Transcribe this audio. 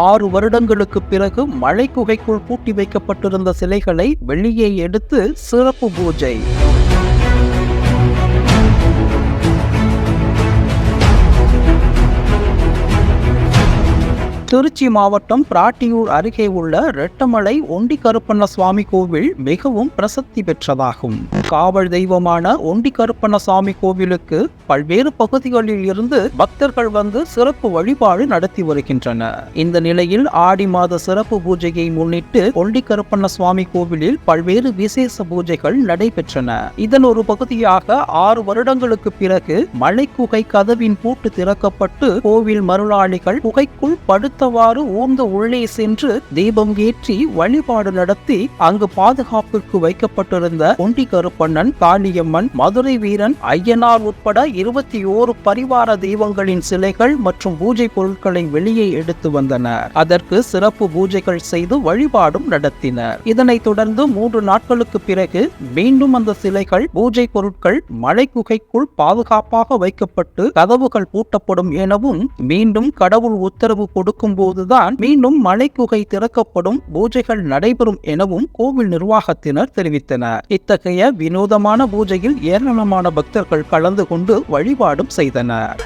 ஆறு வருடங்களுக்கு பிறகு மழை குகைக்குள் பூட்டி வைக்கப்பட்டிருந்த சிலைகளை வெளியே எடுத்து சிறப்பு பூஜை. திருச்சி மாவட்டம் பிராட்டியூர் அருகே உள்ள ரெட்டமலை ஒண்டி கருப்பண்ண சுவாமி கோவில் மிகவும் பிரசித்தி பெற்றதாகும். காவல் தெய்வமான ஒண்டி கருப்பண்ண சாமி கோவிலுக்கு பல்வேறு பகுதிகளில் இருந்து பக்தர்கள் வந்து சிறப்பு வழிபாடு நடத்தி வருகின்றனர். இந்த நிலையில் ஆடி மாத சிறப்பு பூஜையை முன்னிட்டு ஒண்டி கருப்பண்ண சுவாமி கோவிலில் பல்வேறு விசேஷ பூஜைகள் நடைபெற்றன. இதன் ஒரு பகுதியாக ஆறு வருடங்களுக்கு பிறகு மலைக்குகை கதவின் பூட்டு திறக்கப்பட்டு கோவில் மருளாளிகள் குகைக்குள் படுத்தவாறு ஊர்ந்து உள்ளே சென்று தீபம் ஏற்றி வழிபாடு நடத்தி அங்கு பாதுகாப்பிற்கு வைக்கப்பட்டிருந்த ஒண்டி கருப்பண்ணன் காளியம்மன் மதுரை வீரன் ஐயனார் உட்பட இருபத்தி ஓரு பரிவார தெய்வங்களின் சிலைகள் மற்றும் பூஜை பொருட்களை வெளியே எடுத்து வந்தனர். அதற்கு சிறப்பு பூஜைகள் செய்து வழிபாடும் நடத்தினர். இதனைத் தொடர்ந்து மூன்று நாட்களுக்கு பிறகு மீண்டும் அந்த சிலைகள் பூஜை பொருட்கள் மலை குகைக்குள் பாதுகாப்பாக வைக்கப்பட்டு கதவுகள் பூட்டப்படும் எனவும் மீண்டும் கடவுள் உத்தரவு கொடுக்கும் போதுதான் மீண்டும் மலை குகை திறக்கப்படும் பூஜைகள் நடைபெறும் எனவும் கோவில் நிர்வாகத்தினர் தெரிவித்தனர். இத்தகைய வினோதமான பூஜையில் ஏராளமான பக்தர்கள் கலந்து கொண்டு வழிபாடும் செய்தனர்.